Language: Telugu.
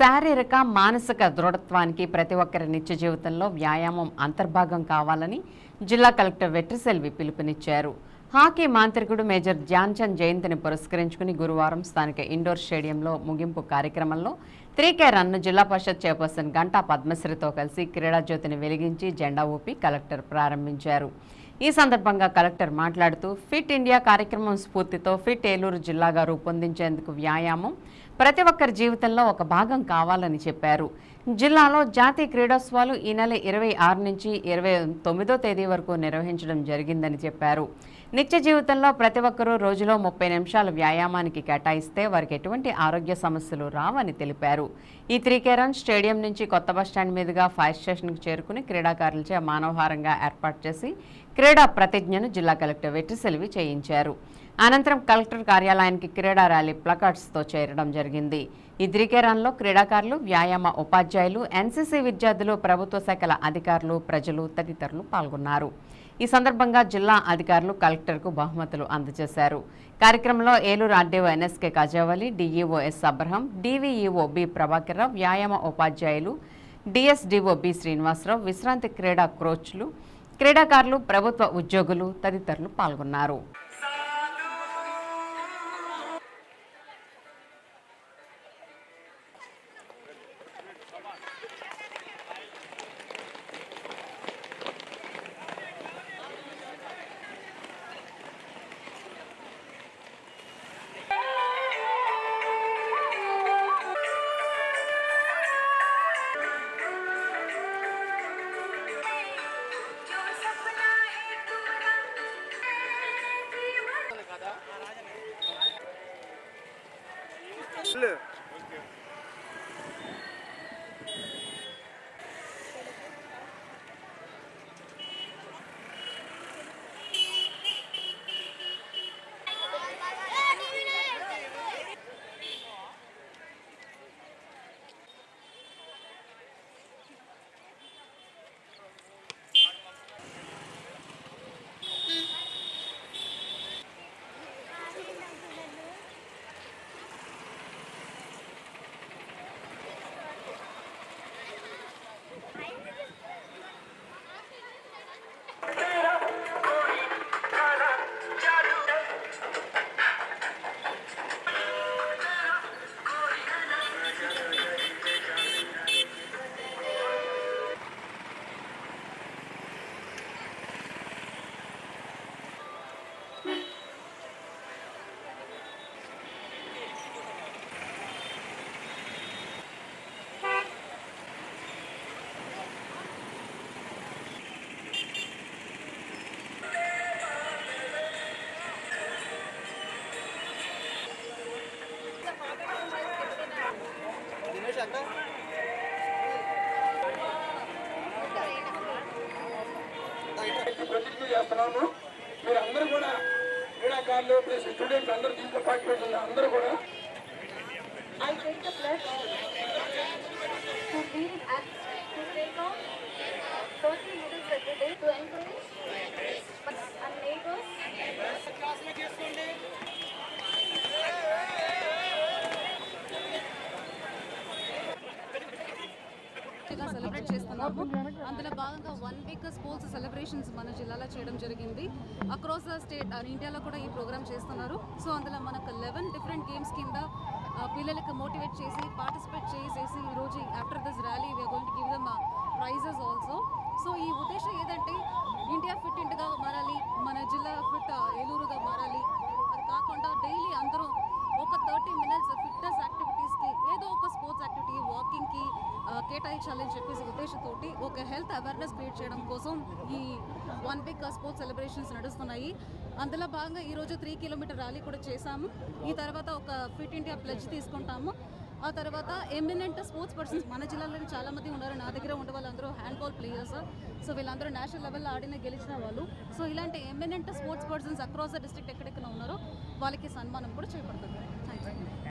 శారీరక మానసిక దృఢత్వానికి ప్రతి ఒక్కరి నిత్య జీవితంలో వ్యాయామం అంతర్భాగం కావాలని జిల్లా కలెక్టర్ వెట్రిసెల్వి పిలుపునిచ్చారు. హాకీ మాంత్రికుడు మేజర్ ధ్యాన్చంద్ జయంతిని పురస్కరించుకుని గురువారం స్థానిక ఇండోర్ స్టేడియంలో ముగింపు కార్యక్రమంలో త్రీకే రన్ను జిల్లా పరిషత్ చైర్పర్సన్ గంటా పద్మశ్రీతో కలిసి క్రీడా జ్యోతిని వెలిగించి జెండా ఊపి కలెక్టర్ ప్రారంభించారు. ఈ సందర్భంగా కలెక్టర్ మాట్లాడుతూ ఫిట్ ఇండియా కార్యక్రమం స్ఫూర్తితో ఫిట్ ఏలూరు జిల్లాగా రూపొందించేందుకు వ్యాయామం ప్రతి ఒక్కరి జీవితంలో ఒక భాగం కావాలని చెప్పారు. జిల్లాలో జాతీయ క్రీడోత్సవాలు ఈ నెల ఇరవై ఆరు నుంచి ఇరవై తొమ్మిదో తేదీ వరకు నిర్వహించడం జరిగిందని చెప్పారు. నిత్య జీవితంలో ప్రతి ఒక్కరూ రోజులో ముప్పై నిమిషాల వ్యాయామానికి కేటాయిస్తే వారికి ఎటువంటి ఆరోగ్య సమస్యలు రావని తెలిపారు. ఈ త్రీకేరన్ స్టేడియం నుంచి కొత్త బస్టాండ్ మీదుగా ఫైర్ స్టేషన్కు చేరుకుని క్రీడాకారులచే మానవహారంగా ఏర్పాటు చేసి క్రీడా ప్రతిజ్ఞను జిల్లా కలెక్టర్ వెట్టిసెల్వి చేయించారు. అనంతరం కలెక్టర్ కార్యాలయానికి క్రీడా ర్యాలీ ప్లకార్డ్స్తో చేరడం జరిగింది. ఈ త్రికేరన్లో క్రీడాకారులు వ్యాయామ ఉపాధ్యాయులు ఎన్సీసీ విద్యార్థులు ప్రభుత్వ శాఖల అధికారులు ప్రజలు తదితరులు పాల్గొన్నారు. ఈ సందర్భంగా జిల్లా అధికారులు కలెక్టర్కు బహుమతులు అందజేశారు. కార్యక్రమంలో Eluru RDO NSK Khajavali DEO yes Abraham డీవీఈఓ B Prabhakar Rao వ్యాయామ ఉపాధ్యాయులు డిఎస్డిఓ బి శ్రీనివాసరావు విశ్రాంతి క్రీడా కోచ్లు క్రీడాకారులు ప్రభుత్వ ఉద్యోగులు తదితరులు పాల్గొన్నారు. Le. చేస్తున్నాము. మీరు అందరూ కూడా క్రీడాకారులు ప్లస్ స్టూడెంట్స్ అందరూ దీంట్లో పార్టిసిపేట్ ఉన్న అందరూ కూడా. I take the pledge to lead and గా సెలబ్రేట్ చేస్తున్నాము. అందులో భాగంగా వన్ వీక్ స్పోర్ట్స్ సెలబ్రేషన్స్ మన జిల్లాలో చేయడం జరిగింది. అక్రాస్ ద స్టేట్ ఇండియాలో కూడా ఈ ప్రోగ్రామ్ చేస్తున్నారు. సో అందులో మనకు లెవెన్ డిఫరెంట్ గేమ్స్ కింద పిల్లలకు పిల్లలకి మోటివేట్ చేసి పార్టిసిపేట్ చేసేసి ఈరోజు after this rally we're going to give them prizes also so ఈ ఉద్దేశం ఏదంటే ఇండియా ఫిట్ ఇండిగా మారాలి మన జిల్లా ఫిట్ కేటాయించాలని చెప్పేసి ఉద్దేశంతో ఒక హెల్త్ అవేర్నెస్ క్రియేట్ చేయడం కోసం ఈ వన్ వీక్ స్పోర్ట్స్ సెలబ్రేషన్స్ నడుస్తున్నాయి. అందులో భాగంగా ఈరోజు త్రీ కిలోమీటర్ ర్యాలీ కూడా చేశాము. ఈ తర్వాత ఒక ఫిట్ ఇండియా ప్లెజ్ తీసుకుంటాము. ఆ తర్వాత ఎమినెంట్ స్పోర్ట్స్ పర్సన్స్ మన జిల్లాలో చాలా మంది ఉన్నారు. నా దగ్గర ఉండే వాళ్ళందరూ హ్యాండ్బాల్ ప్లేయర్స్ సో వీళ్ళందరూ నేషనల్ లెవెల్లో ఆడిన గెలిచిన వాళ్ళు. సో ఇలాంటి eminent sports persons across the district ఎక్కడెక్కడ ఉన్నారో వాళ్ళకి సన్మానం కూడా చేపడుతుంది. Thank you